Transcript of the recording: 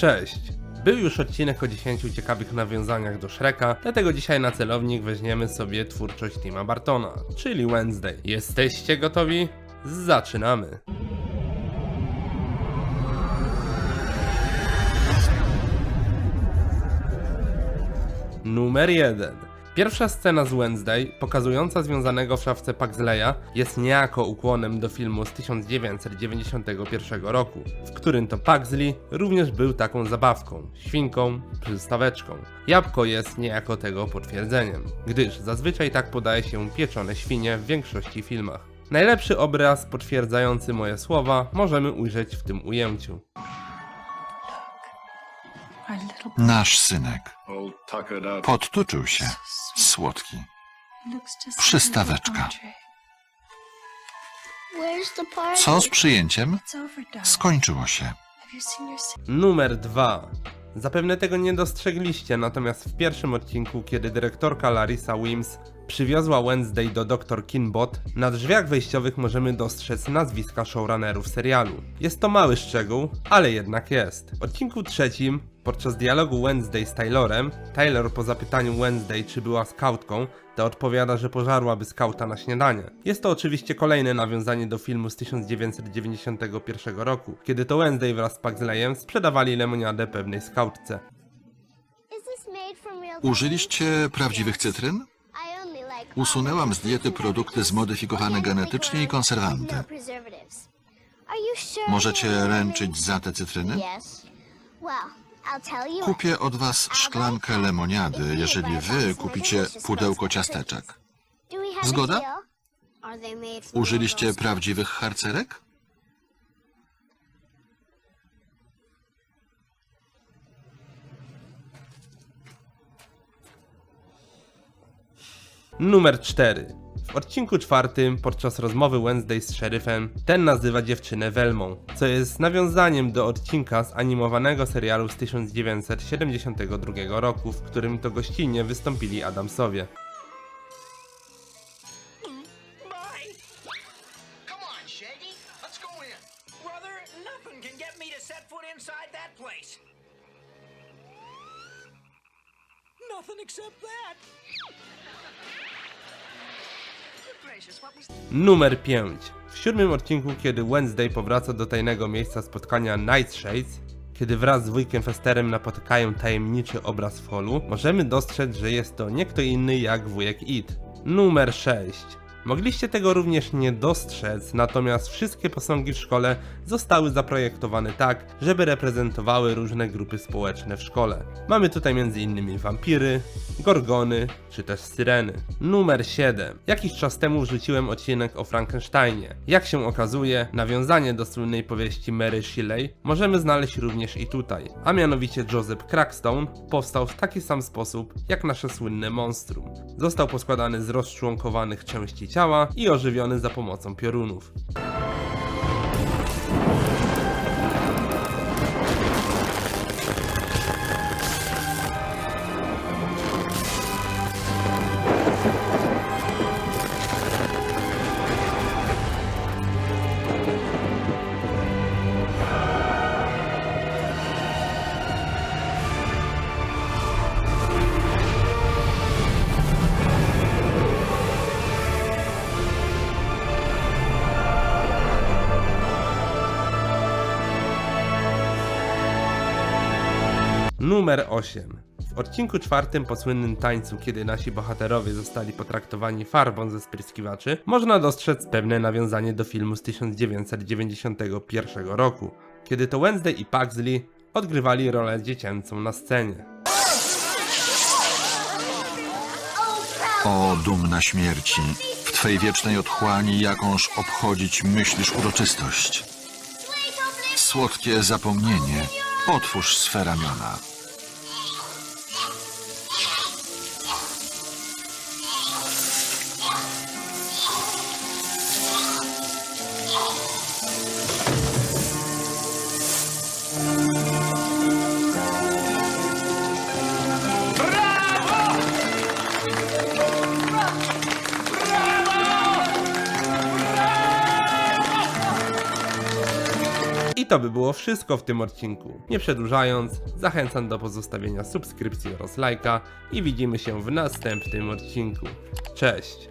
Cześć! Był już odcinek o 10 ciekawych nawiązaniach do Shreka, dlatego dzisiaj na celownik weźmiemy sobie twórczość Tima Bartona, czyli Wednesday. Jesteście gotowi? Zaczynamy! Numer 1. Pierwsza scena z Wednesday, pokazująca związanego w szafce Pugsley'a, jest niejako ukłonem do filmu z 1991 roku, w którym to Pugsley również był taką zabawką, świnką, przystaweczką. Jabłko jest niejako tego potwierdzeniem, gdyż zazwyczaj tak podaje się pieczone świnie w większości filmach. Najlepszy obraz potwierdzający moje słowa możemy ujrzeć w tym ujęciu. Nasz synek podtuczył się. Słodki. Przystaweczka. Co z przyjęciem? Skończyło się. Numer 2. Zapewne tego nie dostrzegliście, natomiast w pierwszym odcinku, kiedy dyrektorka Larissa Wims przywiozła Wednesday do Dr. Kinbot, na drzwiach wejściowych możemy dostrzec nazwiska showrunnerów serialu. Jest to mały szczegół, ale jednak jest. W odcinku trzecim, podczas dialogu Wednesday z Taylorem, Taylor po zapytaniu Wednesday, czy była skautką, to odpowiada, że pożarłaby skauta na śniadanie. Jest to oczywiście kolejne nawiązanie do filmu z 1991 roku, kiedy to Wednesday wraz z Pugsleyem sprzedawali lemoniadę pewnej skautce. Użyliście prawdziwych cytryn? Usunęłam z diety produkty zmodyfikowane genetycznie i konserwanty. Możecie ręczyć za te cytryny? Kupię od was szklankę lemoniady, jeżeli wy kupicie pudełko ciasteczek. Zgoda? Użyliście prawdziwych harcerek? Numer 4. W odcinku czwartym, podczas rozmowy Wednesday z szeryfem, ten nazywa dziewczynę Welmą, co jest nawiązaniem do odcinka z animowanego serialu z 1972 roku, w którym to gościnnie wystąpili Adamsowie. Nothing can get Numer 5. W siódmym odcinku, kiedy Wednesday powraca do tajnego miejsca spotkania Nightshades, kiedy wraz z wujkiem Festerem napotykają tajemniczy obraz w holu, możemy dostrzec, że jest to nie kto inny jak wujek It. Numer 6. Mogliście tego również nie dostrzec, natomiast wszystkie posągi w szkole zostały zaprojektowane tak, żeby reprezentowały różne grupy społeczne w szkole. Mamy tutaj m.in. wampiry, gorgony czy też syreny. Numer 7. Jakiś czas temu wrzuciłem odcinek o Frankensteinie. Jak się okazuje, nawiązanie do słynnej powieści Mary Shelley możemy znaleźć również i tutaj, a mianowicie Joseph Crackstone powstał w taki sam sposób jak nasze słynne monstrum. Został poskładany z rozczłonkowanych części ciała i ożywiony za pomocą piorunów. Numer 8. W odcinku czwartym po słynnym tańcu, kiedy nasi bohaterowie zostali potraktowani farbą ze spryskiwaczy, można dostrzec pewne nawiązanie do filmu z 1991 roku, kiedy to Wednesday i Pugsley odgrywali rolę dziecięcą na scenie. O dumna śmierci, w twej wiecznej otchłani jakąż obchodzić myślisz uroczystość. Słodkie zapomnienie, otwórz swe ramiona. To by było wszystko w tym odcinku. Nie przedłużając, zachęcam do pozostawienia subskrypcji oraz lajka i widzimy się w następnym odcinku. Cześć!